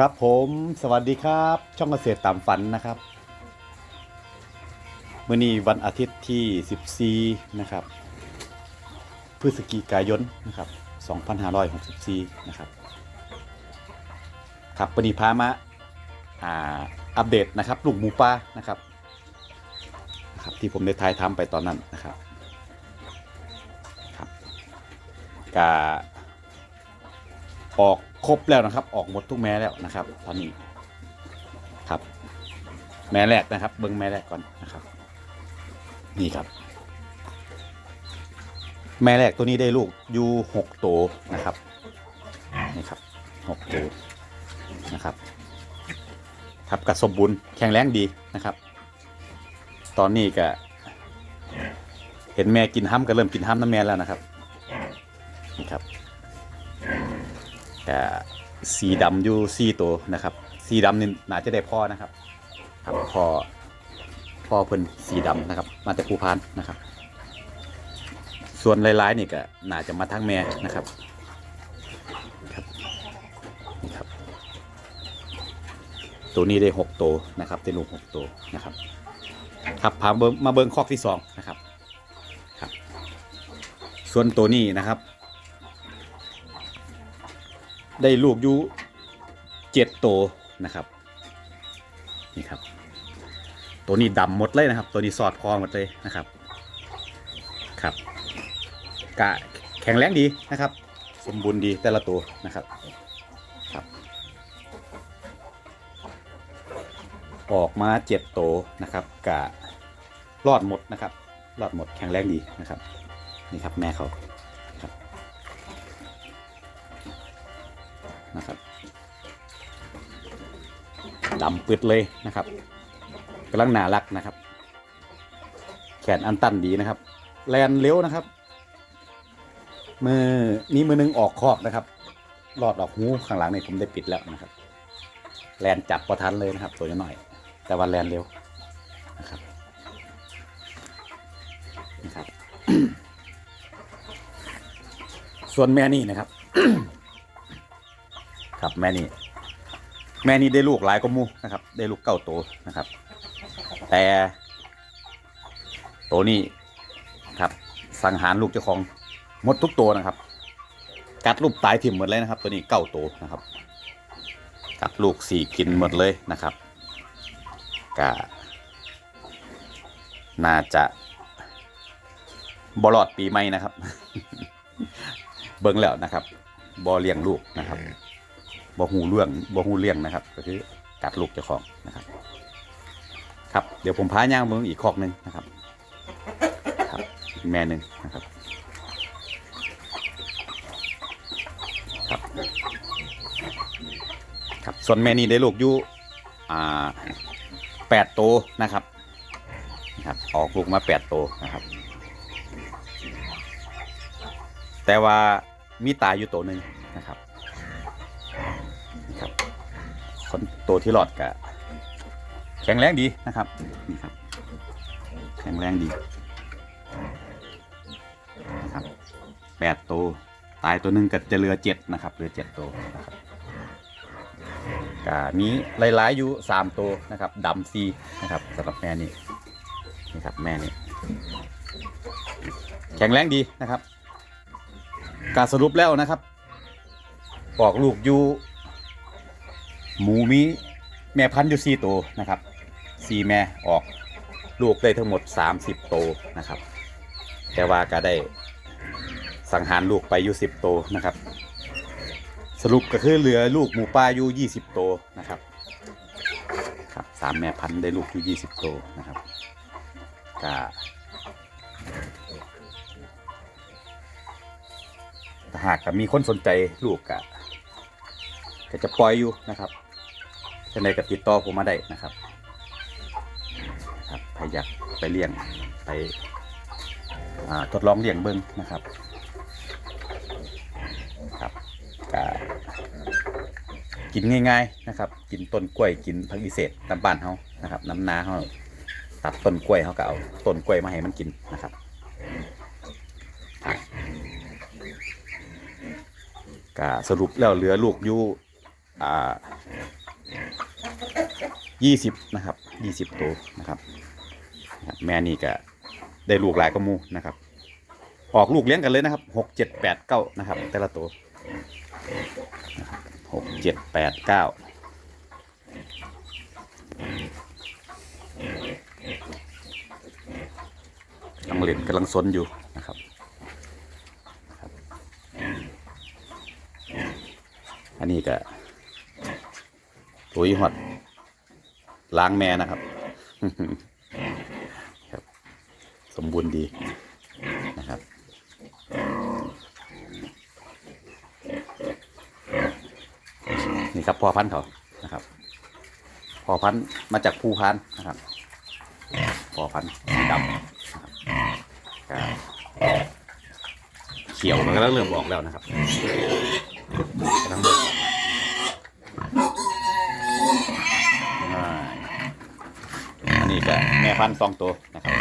ครับผมสวัสดีครับ ช่องเกษตรตามฝันนะครับเมื่อนี้วันอาทิตย์ที่ 14 นะครับ พฤศจิกายนนะครับ 2564 นะครับ ครับวันนี้พามาอ่าอัปเดตนะครับลูกหมูป่านะครับนะครับ ที่ผมได้ทายทำไปตอนนั้นนะครับครับกาออก ครบแล้วนะครับ ออกหมดทุกแม่แล้วนะครับ ตอนนี้ครับ แม่แรกนะครับ เบิ้งแม่แรกก่อนนะครับ นี่ครับ แม่แรกตัวนี้ได้ลูกอยู่หกตัวนะครับนี่ครับหกตัวนะครับครับกระสมบูรณ์แข็งแรงดีนะครับ ตอนนี้ก็เห็นแม่กินห้ำก็เริ่มกินห้ำน้ำแม่แล้วนะครับนี่ครับ แต่สีดำอยู่สี่ตัวนะครับ สีดำนี่น่าจะได้พ่อนะครับครับพ่อพ่อเพิ่นสีดำนะครับ มาจากภูพานนะครับ ส่วนลายๆนี่ก็น่าจะมาทั้งแม่นะครับครับนี่ครับ ตัวนี้ได้หกตัวนะครับได้ลูกหกตัวนะครับ ครับพาเบิ่งมาเบิ้งคอกที่สองนะครับครับ ส่วนตัวนี้นะครับ ได้ลูกอยู่เจ็ดโตนะครับนี่ครับ ตัวนี้ดำหมดเลยนะครับ ตัวนี้สอดคอหมดเลยนะครับครับกะแข็งแรงดีนะครับ สมบูรณ์ดีแต่ละตัวนะครับครับออกมาเจ็ดโตนะครับกะรอดหมดนะครับรอดหมดแข็งแรงดีนะครับ นี่ครับแม่เขา นะครับดำปืดเลยนะครับกำลังน่ารักนะครับ แขนอันตันดีนะครับ แลนเร็วนะครับ มือนี้มือหนึงออกคอกนะครับรอดออกหูข้างหลังนี่ผมได้ปิดแล้วนะครับ แลนจับประทันเลยนะครับ ตัวน้อย แต่ว่าแลนเร็วนะครับนะครับ ส่วนแม่นี่นะครับ ครับ แม่นี่แม่นี่ได้ลูกหลายกว่าหมูนะครับ ได้ลูกเก้าตัวนะครับ แต่ตัวนี้ครับ สังหารลูกเจ้าของหมดทุกตัวนะครับ กัดลูกตายถิ่มหมดเลยนะครับ ตัวนี้เก้าตัวนะครับ กัดลูกสี่กินหมดเลยนะครับกะน่าจะบอลอดปีใหม่นะครับ เบิ้งแล้วนะครับบอเลี้ยงลูกนะครับ บ่หูเรื่องบ่หูเลี้ยงนะครับ ก็คือกัดลูกเจ้าของนะครับ ครับเดี๋ยวผมพาย่างเมืองอีกคอกหนึ่งนะครับครับอีกแม่หนึ่งนะครับครับ ครับส่วนแม่นี้ได้ลูกอยู่อ่าแปดโตวนะครับนะครับ ออกลูกมาแปดโตวนะครับ แต่ว่ามีตายอยู่ตัวหนึ่งนะครับ คนตัวที่รอดกะแข็งแรงดีนะครับนี่ครับ แข็งแรงดีนะครับแปดตัวตายตัวหนึ่งก็จะเหลือเจ็ดนะครับเหลือเจ็ดตัวนะครับกะมีหลายๆอยู่สามตัวนะครับดำซีนะครับสำหรับแม่นี่นี่ครับแม่นี่แข็งแรงดีนะครับ การสรุปแล้วนะครับ ปอกลูกอยู่ หมูมีแม่พันธุ์อยู่สี่ตัวนะครับสี่แม่ออกลูกได้ทั้งหมด 30 ตัวนะครับ แต่ว่าก็ได้สังหารลูกไปอยู่ 10 ตัวนะครับ สรุปก็คือเหลือลูกหมูป่าอยู่ 20 ตัวนะครับครับสามแม่พันธุ์ได้ลูกอยู่ 20 ตัวนะครับก็ถ้าหากมีคนสนใจลูกก็จะปล่อยอยู่นะครับ จะในกับติดต่อผมมาได้นะครับครับใครอยากไปเลี้ยงไปทดลองเลี้ยงเบิ้งนะครับครับก็กินง่าย ๆนะครับ กินต้นกล้วยกินผักอีเศษตามบ้านเขานะครับ น้ำนาเขาตัดต้นกล้วยเขาก็เอาต้นกล้วยมาให้มันกินนะครับครับก็สรุปแล้วเหลือลูกอยู่อ่า ยี่สิบนะครับยี่สิบตัวนะครับ แม่นี่ก็ได้ลูกหลายก็มูนะครับ ออกลูกเลี้ยงกันเลยนะครับหกเจ็ดแปดเก้านะครับ แต่ละตัวหกเจ็ดแปดเก้าำลังเล่นกำลังซนอยู่นะครับ อันนี้ก็ ปุ๋ยหอดล้างแม่นะครับ ครับ สมบูรณ์ดีนะครับนี่ครับพ่อพันธุ์เขานะครับพ่อพันธุ์มาจากภูพานธ์นะครับพ่อพันธุ์ดำเขียวมันก็เริ่มออกแล้วนะครับกำลังเริ่าอันนี้ก็แม่ พันสองตัวนะครับ